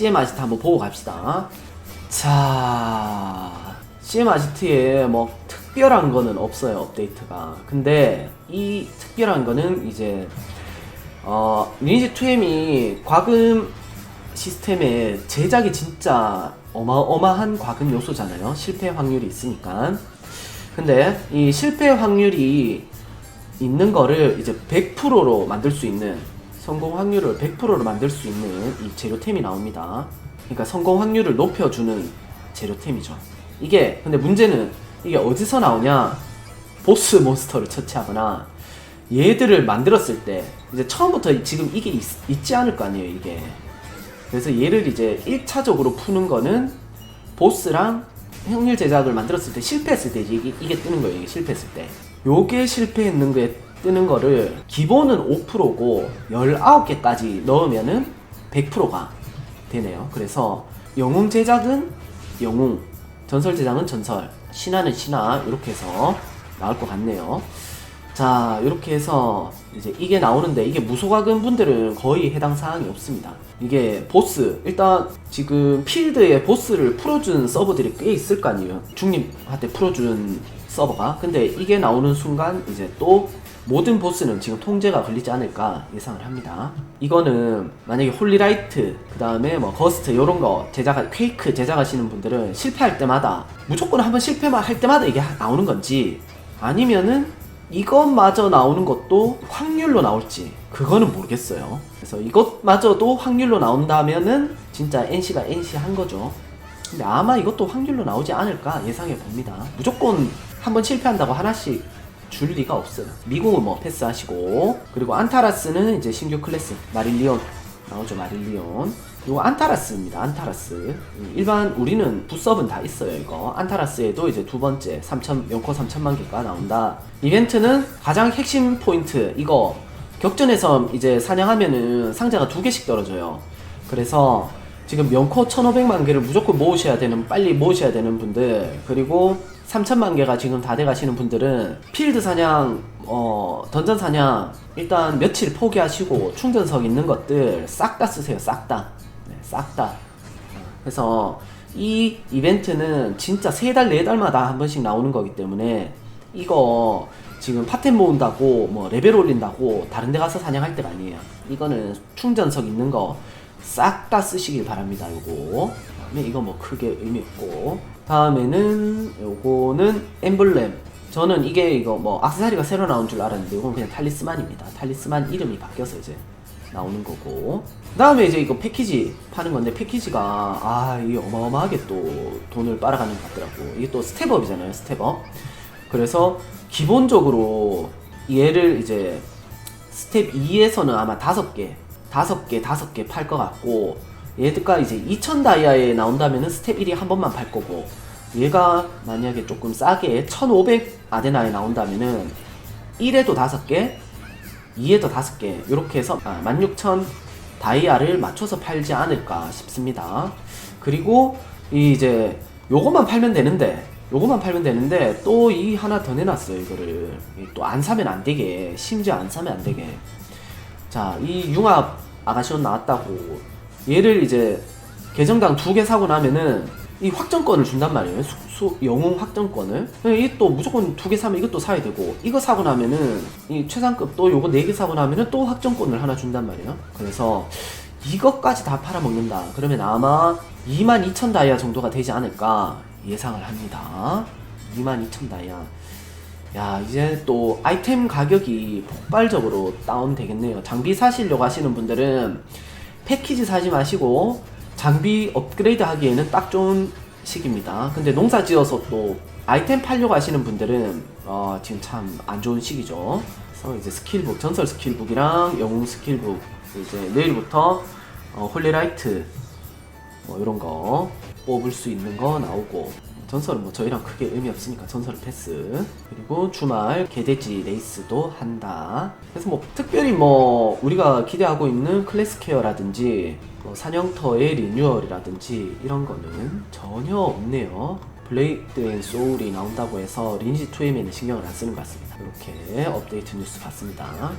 CM 아지트 한번 보고 갑시다. 자, CM 아지트에 뭐 특별한 거는 없어요 업데이트가. 근데 이 특별한 거는 이제 어, 리니지 2M이 과금 시스템의 제작이 진짜 어마어마한 과금 요소잖아요. 실패 확률이 있으니까. 근데 이 실패 확률이 있는 거를 이제 100%로 만들 수 있는 성공 확률을 100%로 만들 수 있는 이 재료템이 나옵니다. 그러니까 성공 확률을 높여주는 재료템이죠. 이게 근데 문제는 이게 어디서 나오냐? 보스 몬스터를 처치하거나 얘들을 만들었을 때 이제 처음부터 지금 이게 있, 있지 않을 거 아니에요 이게 그래서 얘를 이제 1차적으로 푸는 거는 보스랑 확률 제작을 만들었을 때 실패했을 때 이게, 이게 뜨는 거예요 이게 실패했을 때 요게 실패했는 게 뜨는 거를 기본은 5%고 19개까지 넣으면은 100%가 되네요. 그래서 영웅 제작은 영웅 전설 제작은 전설 신화는 신화 이렇게 해서 나올 것 같네요. 자 이렇게 해서 이제 이게 나오는데 이게 무소각은 분들은 거의 해당 사항이 없습니다. 이게 보스 일단 지금 필드에 보스를 풀어준 서버들이 꽤 있을 거 아니에요. 중립한테 풀어준 서버가. 근데 이게 나오는 순간 이제 또 모든 보스는 지금 통제가 걸리지 않을까 예상을 합니다 이거는 만약에 홀리라이트 그 다음에 뭐 거스트 이런 거 제작 퀘이크 제작하시는 분들은 실패할 때마다 무조건 한번 실패만 할 때마다 이게 나오는 건지 아니면은 이것마저 나오는 것도 확률로 나올지 그거는 모르겠어요. 그래서 이것마저도 확률로 나온다면은 진짜 NC가 NC 한 거죠. 근데 아마 이것도 확률로 나오지 않을까 예상해 봅니다. 무조건 한번 실패한다고 하나씩 줄 리가 없어요. 미국은 뭐 패스하시고. 그리고 안타라스는 이제 신규 클래스. 마릴리온. 나오죠 마릴리온. 이거 안타라스입니다 안타라스. 음, 일반 우리는 부서브는 다 있어요 이거. 안타라스에도 이제 두 번째 3천 연코 3천만 개가 나온다. 이벤트는 가장 핵심 포인트 이거. 격전에서 이제 사냥하면은 상자가 두 개씩 떨어져요. 그래서 지금 명코 1500만 개를 무조건 모으셔야 되는 빨리 모으셔야 되는 분들. 그리고 3천만 개가 지금 다 돼가시는 분들은 필드 사냥 어 던전 사냥 일단 며칠 포기하시고 충전석 있는 것들 싹 다 쓰세요. 싹 다. 네, 싹 다. 그래서 이 이벤트는 진짜 세 달 네 달마다 한 번씩 나오는 거기 때문에 이거 지금 파템 모은다고 뭐 레벨 올린다고 다른 데 가서 사냥할 때가 아니에요. 이거는 충전석 있는 거 싹 다 쓰시길 바랍니다 요거. 그 다음에 이거 뭐 크게 의미 없고 다음에는 요거는 엠블렘. 저는 이게 이거 뭐 악세사리가 새로 나온 줄 알았는데 이건 그냥 탈리스만입니다. 탈리스만 이름이 바뀌어서 이제 나오는 거고. 그 다음에 이제 이거 패키지 파는 건데 패키지가 아 이게 어마어마하게 또 돈을 빨아가는 것 같더라고. 이게 또 스텝업이잖아요 스텝업. 그래서 기본적으로 얘를 이제 스텝 2에서는 아마 다섯 개 다섯 개 다섯 개 팔 것 같고 얘가 이제 2000 다이아에 나온다면은 스텝 1이 한 번만 팔 거고 얘가 만약에 조금 싸게 1500 아데나에 나온다면은 1에도 다섯 개 2에도 다섯 개 이렇게 해서 아, 16,000 다이아를 맞춰서 팔지 않을까 싶습니다. 그리고 이 이제 요것만 팔면 되는데 요것만 팔면 되는데 또 이 하나 더 내놨어요 이거를. 또 안 사면 안 되게 심지어 안 사면 안 되게. 자 이 융합 아가시온 나왔다고 얘를 이제 계정당 두 개 사고 나면은 이 확정권을 준단 말이에요. 수, 수- 영웅 확정권을. 이또 무조건 두 개 사면 이것도 사야 되고 이거 사고 나면은 이 최상급 또 요거 네 개 사고 나면은 또 확정권을 하나 준단 말이에요. 그래서 이것까지 다 팔아먹는다. 그러면 아마 22,000 다이아 정도가 되지 않을까 예상을 합니다. 22,000 다이아. 야 이제 또 아이템 가격이 폭발적으로 다운 되겠네요 장비 사시려고 하시는 분들은 패키지 사지 마시고 장비 업그레이드 하기에는 딱 좋은 시기입니다. 근데 농사 지어서 또 아이템 팔려고 하시는 분들은 어, 지금 참 안 좋은 시기죠. 그래서 이제 스킬북 전설 스킬북이랑 영웅 스킬북 이제 내일부터 어, 홀리라이트 뭐 이런 거 뽑을 수 있는 거 나오고 전설은 뭐 저희랑 크게 의미 없으니까 전설 패스. 그리고 주말 개돼지 레이스도 한다. 그래서 뭐 특별히 뭐 우리가 기대하고 있는 클래스케어라든지 뭐 사냥터의 리뉴얼이라든지 이런 거는 전혀 없네요. 블레이드 앤 소울이 나온다고 해서 리니지 2에는 신경을 안 쓰는 것 같습니다. 이렇게 업데이트 뉴스 봤습니다